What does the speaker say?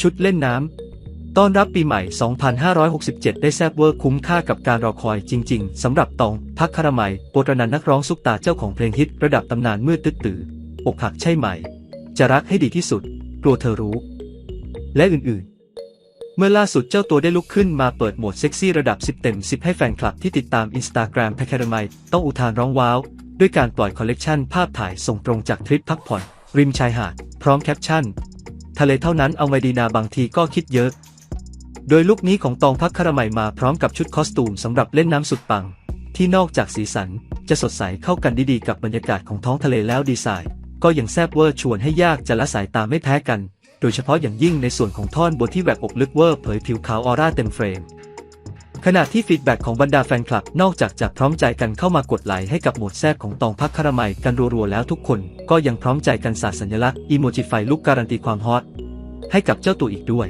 ชุดเล่นน้ำ ต้อนรับปีใหม่ 2567 ได้แซบเวอร์คุ้มค่ากับการรอคอยจริง ๆ สำหรับตอง พักคารมัยโปรตนันนักร้องซุปตาเจ้าของเพลงฮิตระดับตำนานมืดตึ๊ดตืออกหักใช่ไหม จะรักให้ดีที่สุด กลัวเธอรู้ และอื่นๆเมื่อล่าสุดเจ้าตัวได้ลุกขึ้นมาเปิดโหมดเซ็กซี่ระดับ 10 เต็ม 10 ให้แฟนคลับที่ติดตามอินสตาแกรมแพคคารมัยต้องอุทานร้องว้าว ด้วยการปล่อยคอลเลกชันภาพถ่ายส่งตรงจากทริปพักผ่อน ริมชายหาด พร้อมแคปชั่น ทะเลเท่านั้นเอาไมดีนาบางทีก็คิดเยอะ โดยลุคนี้ของตองพักคารมัยมาพร้อมกับชุดคอสตูมสำหรับเล่นน้ำสุดปัง ที่นอกจากสีสันจะสดใสเข้ากันดีๆกับบรรยากาศของท้องทะเลแล้วดีไซน์ ก็ยังแซบเวอร์ชวนให้ยากจะละสายตาไม่แพ้กัน โดยเฉพาะอย่างยิ่งในส่วนของท่อนบนที่แหวกอกลึกเวอร์เผยผิวขาวออร่าเต็มเฟรม ขณะที่ฟีดแบ็กของบรรดาแฟนคลับนอกจากจะพร้อมใจกันเข้ามากดไลค์ให้กับโหมดแซบของตองพักคารมัยกันรัวๆแล้วทุกคน ก็ยังพร้อมใจกันสาดสัญลักษณ์อีโมจิไฟลุกการันตีความฮอตให้กับเจ้าตัวอีกด้วย